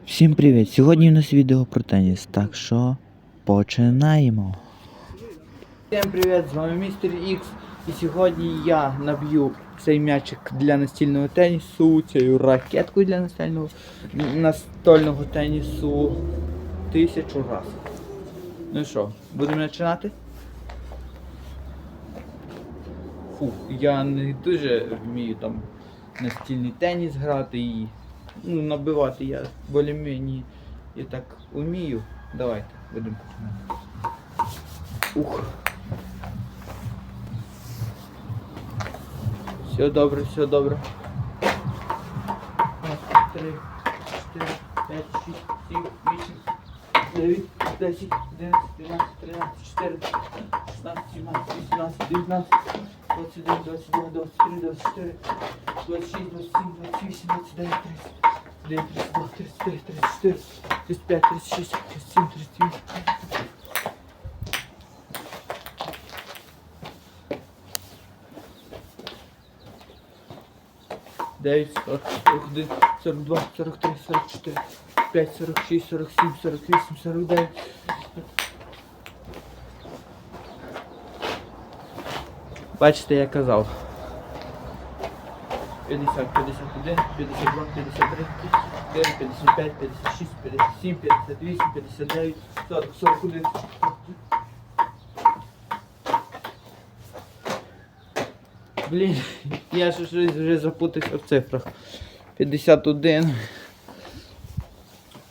Всім привіт! Сьогодні у нас відео про теніс, так що починаємо. Всім привіт, з вами містер Ікс. І сьогодні я наб'ю цей м'ячик для настільного тенісу, цю ракетку для настільного настольного тенісу тисячу раз. Ну що, будемо починати? Фух, я не дуже вмію там настільний теніс грати і ну, набивати я более-менее і так вмію. Давайте, будемо починати. Ух. Все добре, все добре. Раз, три, чотири, п'ять, шість, сім, вісім, дев'ять, десять, одинадцять, дванадцять, тринадцять, чотирнадцять, шістнадцять, сімнадцять, вісімнадцять, дев'ятнадцять, двадцять один, двадцять два, двадцять три, двадцять чотири, двадцять шість, двадцять сім, двадцять вісім, двадцять дев'ять, тридцять. 1, 32, 33, 34, 35, 36, 37, 38. Дев'ять, сорок, сорок один, сорок два, сорок три, сорок чотири, п'ять, сорок шість, сорок сім, сорок вісім, сорок дев'ять. Бачите, я казав. 50, 51, 52, 53, 54, 55, 56, 57, 58, 59, 40, 41. Блін, я ж вже запутався в цифрах. 51,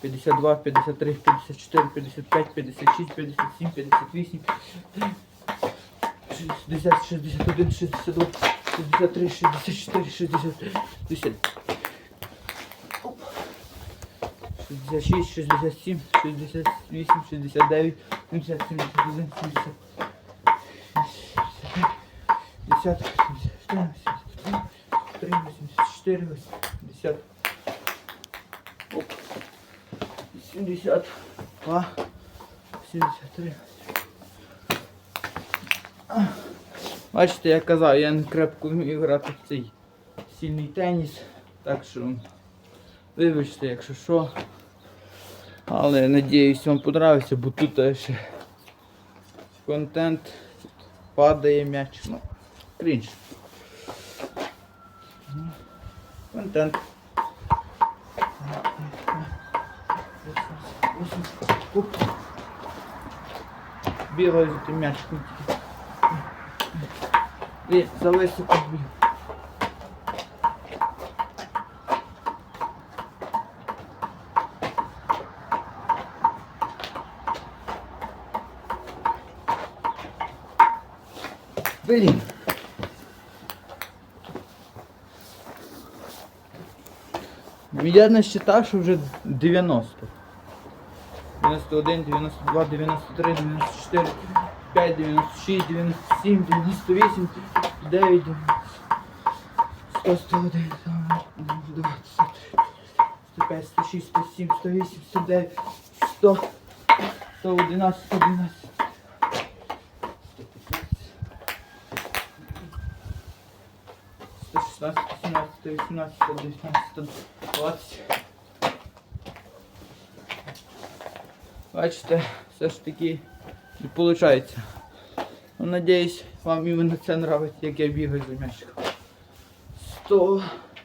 52, 53, 54, 55, 56, 57, 58, 60, 61, 62, 63, 64, 60, 60. Оп. 66, 67, 68, 69, 70, 71, 70. 50, 71, 73, 80. Оп. 72, 73. Бачите, я казав, я не крепко вмію грати в цей сильний теніс. Так що вибачте, якщо що. Але надіюсь вам подобається, бо тут ще контент тут падає м'яч. Ну, крінж. Контент. Бігаю за тим тільки. Блін, за високо біг. Блін. Я не считав, що вже 90. 91, 92, 93, 94, 5, 96, 97, 98, 9, 100, 101, 102, 105, 106, 107, 108, 109, 100, 111, 112, 116, 117, 118, 119, 120. Бачите, все ж таки не виходить. Ну, надіюсь, вам іменно це нравиться, як я бігаю за м'ячиком. 100,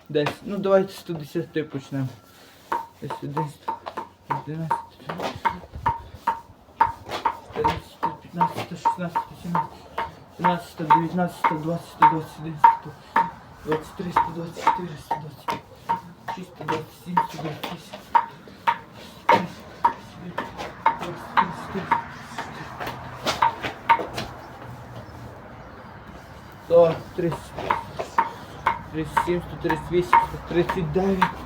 10. Ну давайте 110 почнемо. Десь 11, 11, 14, 15, 16, 17, 17, 119, 120, 121, 123, 124, 125, 6, 127, 128. Сто тридцять. 137, 138, 139.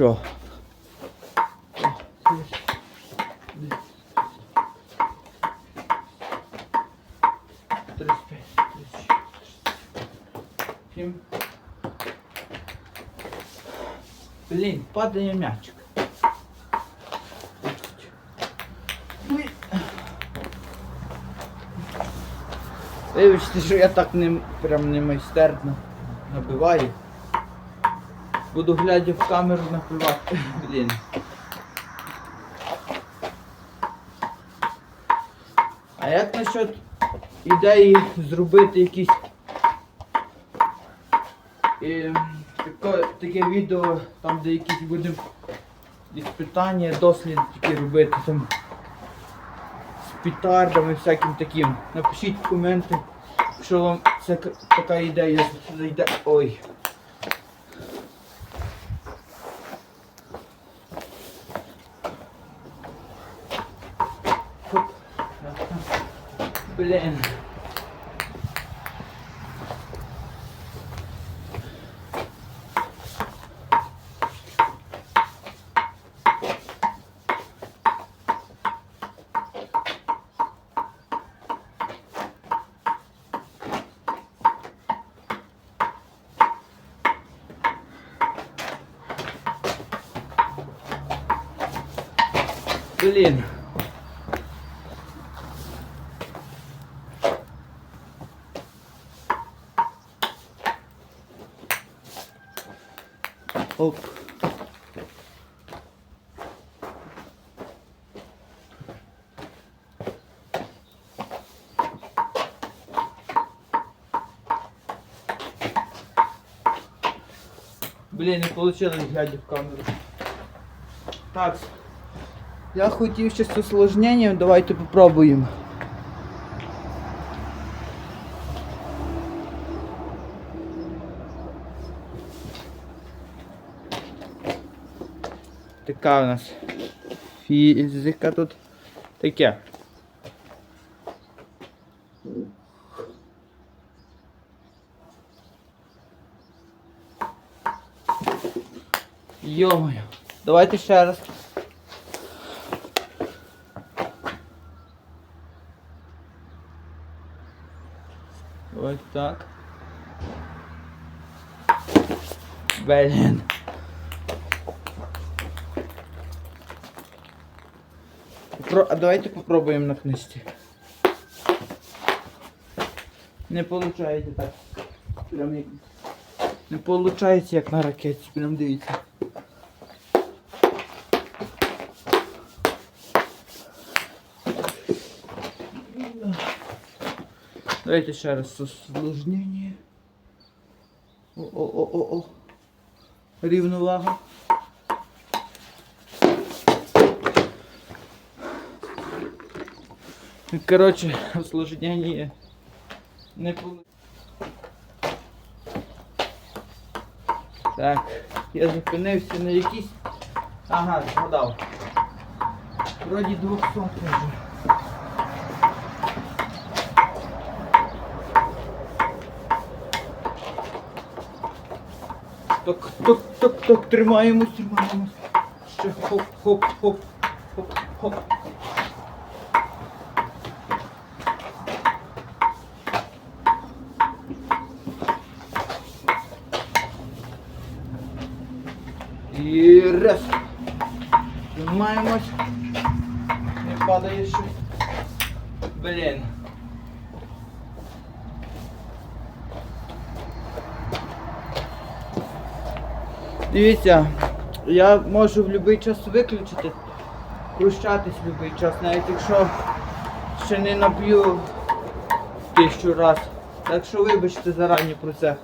Що? Блін, падає м'ячик. Вибачте, що я так не прям не майстерно набиваю. Буду глядя в камеру набивати. Блін. А як насчет ідеї зробити якісь е, таке, таке відео, там де якісь будемо іспитання, дослід такі робити там з петардами всяким таким. Напишіть в коменти, якщо вам ця така ідея зайде. Ой. Хоп. Блін. Оп. Блін, не вийшло глядя в камеру. Так. Я хотів ще з усложненням, давайте попробуємо. Така у нас фізика тут таке. Йо-моє. Давайте ще раз. Ось так. Блін. Попро- А давайте попробуємо на книжці. Не виходить так. Прям як... Не виходить як на ракеті. Прям дивіться. Давайте ще раз усложнення. О-о-о-о-о. Рівновага. Короче, усложнение не получилось. Так, я зупинився на якісь. Ага, згадав. Вроді 200 вже. Так, так, так, так, тримаємось, тримаємось. Ще хоп, хоп, І раз. Тримаємось. Не падає ще. Блін. Дивіться, я можу в будь-який час виключити, прощатись в будь-який час, навіть якщо ще не наб'ю тисячу раз. Так що вибачте зарані про це.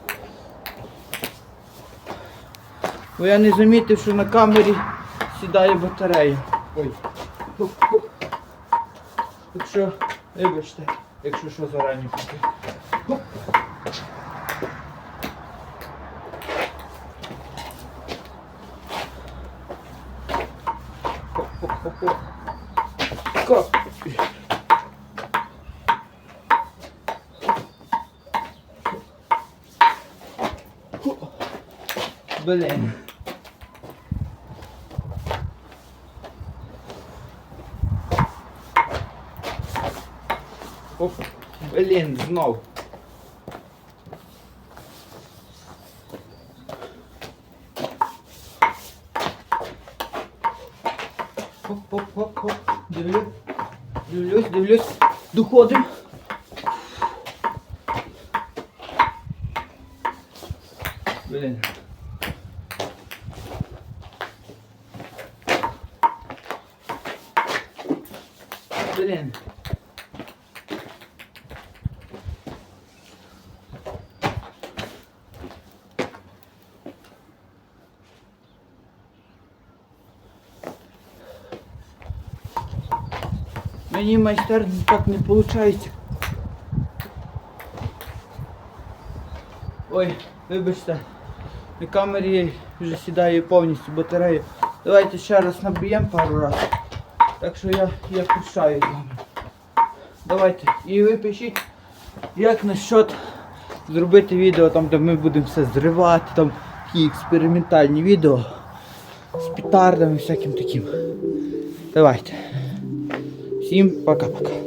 Бо я не замітив, що на камері сідає батарея. Ой. Так що, вибачте, якщо що зарані про Хоп. Хоп-хоп-хоп-хоп. Ко. Блін. Оп. Блін, знов. Хоп-хоп-хоп-хоп. Дивлюсь. Дивлюсь, дивлюсь. Доходим. Блін. Блін. Мені майстерно так не виходить. Ой, вибачте, на камері вже сідає повністю батарея. Давайте ще раз наб'ємо пару разів. Так що я, я вами. Давайте. І ви пишіть, як насчет зробити відео, там, де ми будемо все зривати, там такі експериментальні відео з петардами всяким таким. Давайте. Всім пока-пока.